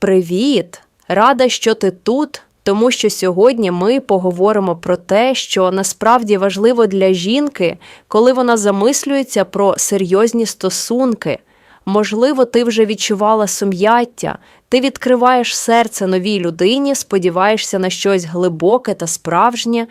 Привіт! Рада, що ти тут, тому що сьогодні ми поговоримо про те, що насправді важливо для жінки, коли вона замислюється про серйозні стосунки. Можливо, ти вже відчувала сум'яття, ти відкриваєш серце новій людині, сподіваєшся на щось глибоке та справжнє,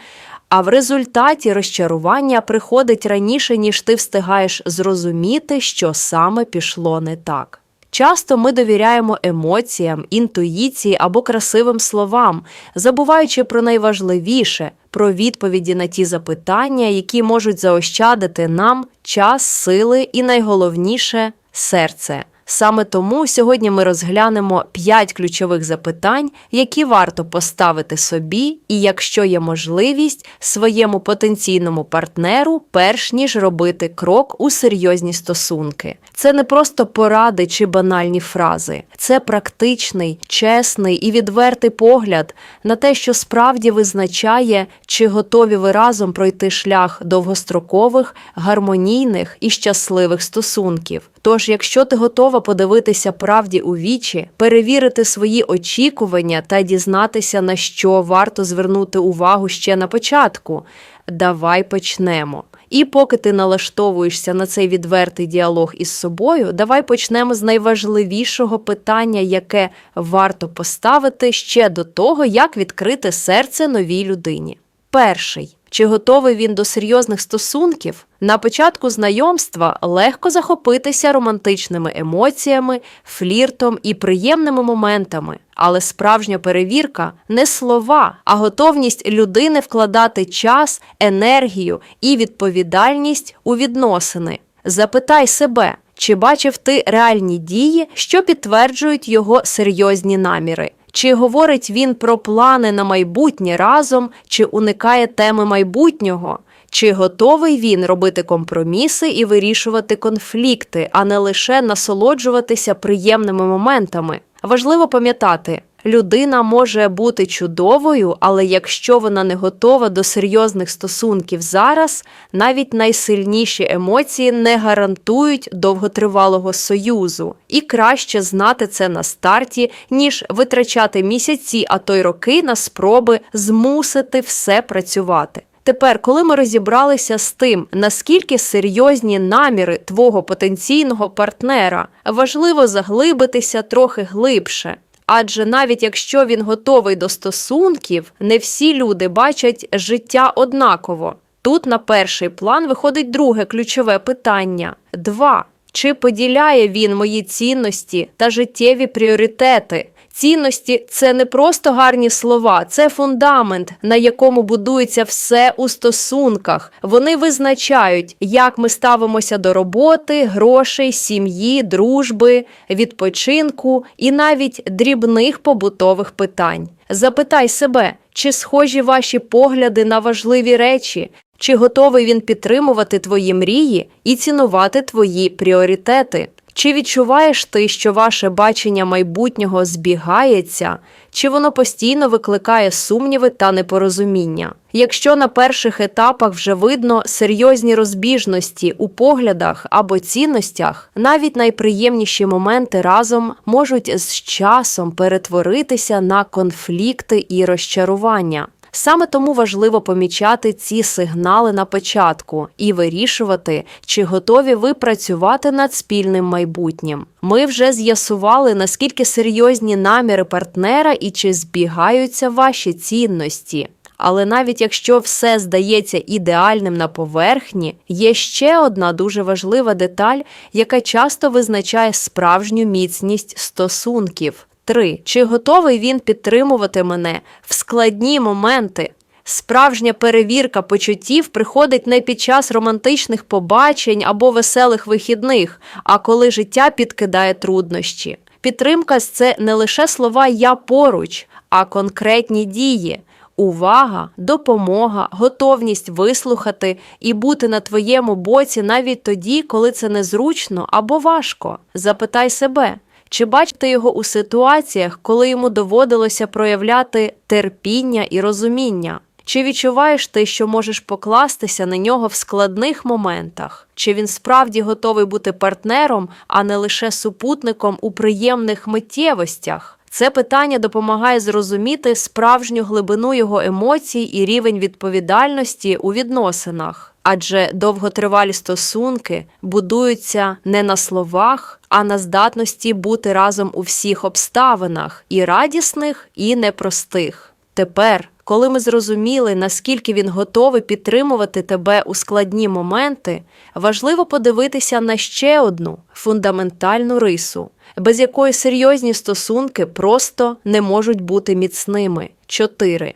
а в результаті розчарування приходить раніше, ніж ти встигаєш зрозуміти, що саме пішло не так. Часто ми довіряємо емоціям, інтуїції або красивим словам, забуваючи про найважливіше про відповіді на ті запитання, які можуть заощадити нам час, сили і найголовніше серце. Саме тому сьогодні ми розглянемо 5 ключових запитань, які варто поставити собі, і якщо є можливість, своєму потенційному партнеру, перш ніж робити крок у серйозні стосунки. Це не просто поради чи банальні фрази, це практичний, чесний і відвертий погляд на те, що справді визначає, чи готові ви разом пройти шлях довгострокових, гармонійних і щасливих стосунків. Тож, якщо ти готова подивитися правді у вічі, перевірити свої очікування та дізнатися, на що варто звернути увагу ще на початку, давай почнемо. І поки ти налаштовуєшся на цей відвертий діалог із собою, давай почнемо з найважливішого питання, яке варто поставити ще до того, як відкрити серце новій людині. Перший. Чи готовий він до серйозних стосунків? На початку знайомства легко захопитися романтичними емоціями, фліртом і приємними моментами, але справжня перевірка не слова, а готовність людини вкладати час, енергію і відповідальність у відносини. Запитай себе, чи бачив ти реальні дії, що підтверджують його серйозні наміри. Чи говорить він про плани на майбутнє разом, чи уникає теми майбутнього? Чи готовий він робити компроміси і вирішувати конфлікти, а не лише насолоджуватися приємними моментами? Важливо пам'ятати, людина може бути чудовою, але якщо вона не готова до серйозних стосунків зараз, навіть найсильніші емоції не гарантують довготривалого союзу. І краще знати це на старті, ніж витрачати місяці, а то й роки на спроби змусити все працювати. Тепер, коли ми розібралися з тим, наскільки серйозні наміри твого потенційного партнера, важливо заглибитися трохи глибше. Адже навіть якщо він готовий до стосунків, не всі люди бачать життя однаково. Тут на перший план виходить друге ключове питання: два. Чи поділяє він мої цінності та життєві пріоритети? Цінності це не просто гарні слова, це фундамент, на якому будується все у стосунках. Вони визначають, як ми ставимося до роботи, грошей, сім'ї, дружби, відпочинку і навіть дрібних побутових питань. Запитай себе, чи схожі ваші погляди на важливі речі, чи готовий він підтримувати твої мрії і цінувати твої пріоритети. Чи відчуваєш ти, що ваше бачення майбутнього збігається, чи воно постійно викликає сумніви та непорозуміння? Якщо на перших етапах вже видно серйозні розбіжності у поглядах або цінностях, навіть найприємніші моменти разом можуть з часом перетворитися на конфлікти і розчарування. Саме тому важливо помічати ці сигнали на початку і вирішувати, чи готові ви працювати над спільним майбутнім. Ми вже з'ясували, наскільки серйозні наміри партнера і чи збігаються ваші цінності. Але навіть якщо все здається ідеальним на поверхні, є ще одна дуже важлива деталь, яка часто визначає справжню міцність стосунків. 3. Чи готовий він підтримувати мене в складні моменти? Справжня перевірка почуттів приходить не під час романтичних побачень або веселих вихідних, а коли життя підкидає труднощі. Підтримка це не лише слова Я поруч, а конкретні дії. Увага, допомога, готовність вислухати і бути на твоєму боці навіть тоді, коли це незручно або важко. Запитай себе. Чи бачите його у ситуаціях, коли йому доводилося проявляти терпіння і розуміння? Чи відчуваєш ти, що можеш покластися на нього в складних моментах? Чи він справді готовий бути партнером, а не лише супутником у приємних миттєвостях? Це питання допомагає зрозуміти справжню глибину його емоцій і рівень відповідальності у відносинах. Адже довготривалі стосунки будуються не на словах, а на здатності бути разом у всіх обставинах і радісних, і непростих. Тепер, коли ми зрозуміли, наскільки він готовий підтримувати тебе у складні моменти, важливо подивитися на ще одну фундаментальну рису, без якої серйозні стосунки просто не можуть бути міцними. 4.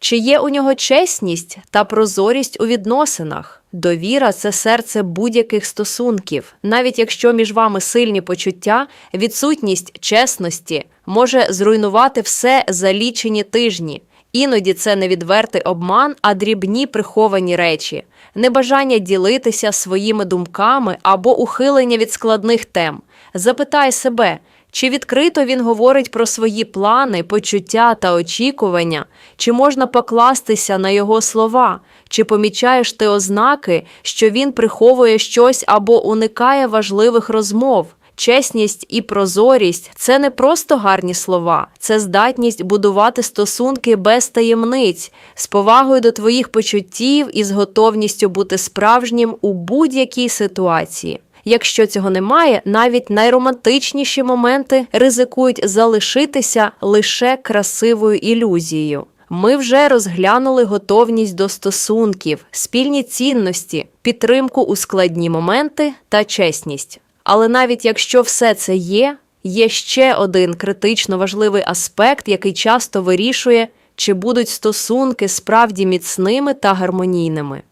Чи є у нього чесність та прозорість у відносинах? Довіра це серце будь-яких стосунків. Навіть якщо між вами сильні почуття, відсутність чесності може зруйнувати все за лічені тижні. Іноді це не відвертий обман, а дрібні приховані речі, небажання ділитися своїми думками або ухилення від складних тем. Запитай себе, чи відкрито він говорить про свої плани, почуття та очікування, чи можна покластися на його слова, чи помічаєш ти ознаки, що він приховує щось або уникає важливих розмов. Чесність і прозорість це не просто гарні слова, це здатність будувати стосунки без таємниць, з повагою до твоїх почуттів і з готовністю бути справжнім у будь-якій ситуації. Якщо цього немає, навіть найромантичніші моменти ризикують залишитися лише красивою ілюзією. Ми вже розглянули готовність до стосунків, спільні цінності, підтримку у складні моменти та чесність. Але навіть якщо все це є, є ще один критично важливий аспект, який часто вирішує, чи будуть стосунки справді міцними та гармонійними.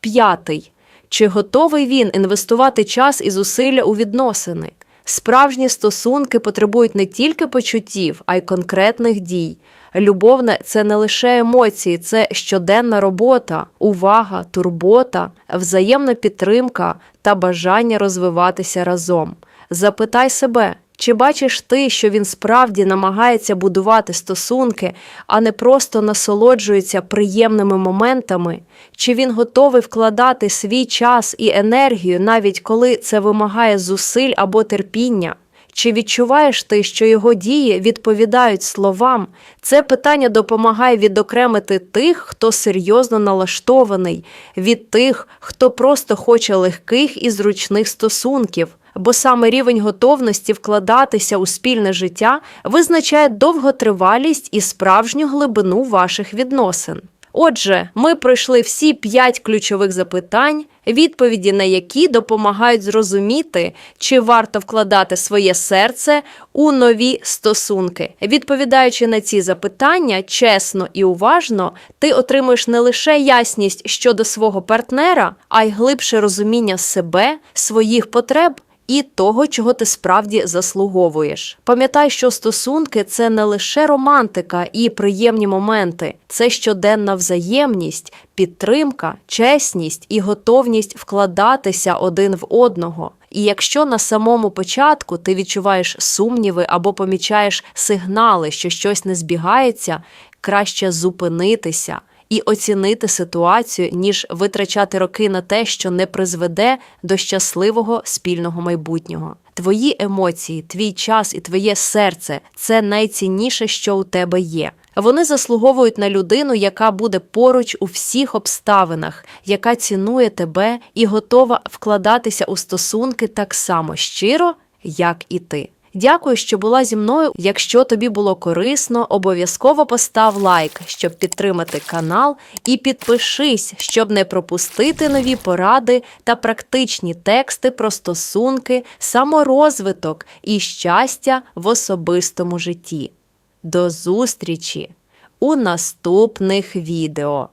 П'ятий. Чи готовий він інвестувати час і зусилля у відносини? Справжні стосунки потребують не тільки почуттів, а й конкретних дій. Любовне це не лише емоції, це щоденна робота, увага, турбота, взаємна підтримка та бажання розвиватися разом. Запитай себе, чи бачиш ти, що він справді намагається будувати стосунки, а не просто насолоджується приємними моментами? Чи він готовий вкладати свій час і енергію, навіть коли це вимагає зусиль або терпіння? Чи відчуваєш ти, що його дії відповідають словам? Це питання допомагає відокремити тих, хто серйозно налаштований, від тих, хто просто хоче легких і зручних стосунків. Бо саме рівень готовності вкладатися у спільне життя визначає довготривалість і справжню глибину ваших відносин. Отже, ми пройшли всі п'ять ключових запитань, відповіді на які допомагають зрозуміти, чи варто вкладати своє серце у нові стосунки. Відповідаючи на ці запитання чесно і уважно, ти отримуєш не лише ясність щодо свого партнера, а й глибше розуміння себе, своїх потреб і того, чого ти справді заслуговуєш. Пам'ятай, що стосунки це не лише романтика і приємні моменти, це щоденна взаємність, підтримка, чесність і готовність вкладатися один в одного. І якщо на самому початку ти відчуваєш сумніви або помічаєш сигнали, що щось не збігається, краще зупинитися і оцінити ситуацію, ніж витрачати роки на те, що не призведе до щасливого спільного майбутнього. Твої емоції, твій час і твоє серце це найцінніше, що у тебе є. Вони заслуговують на людину, яка буде поруч у всіх обставинах, яка цінує тебе і готова вкладатися у стосунки так само щиро, як і ти. Дякую, що була зі мною. Якщо тобі було корисно, обов'язково постав лайк, щоб підтримати канал, і підпишись, щоб не пропустити нові поради та практичні тексти про стосунки, саморозвиток і щастя в особистому житті. До зустрічі у наступних відео!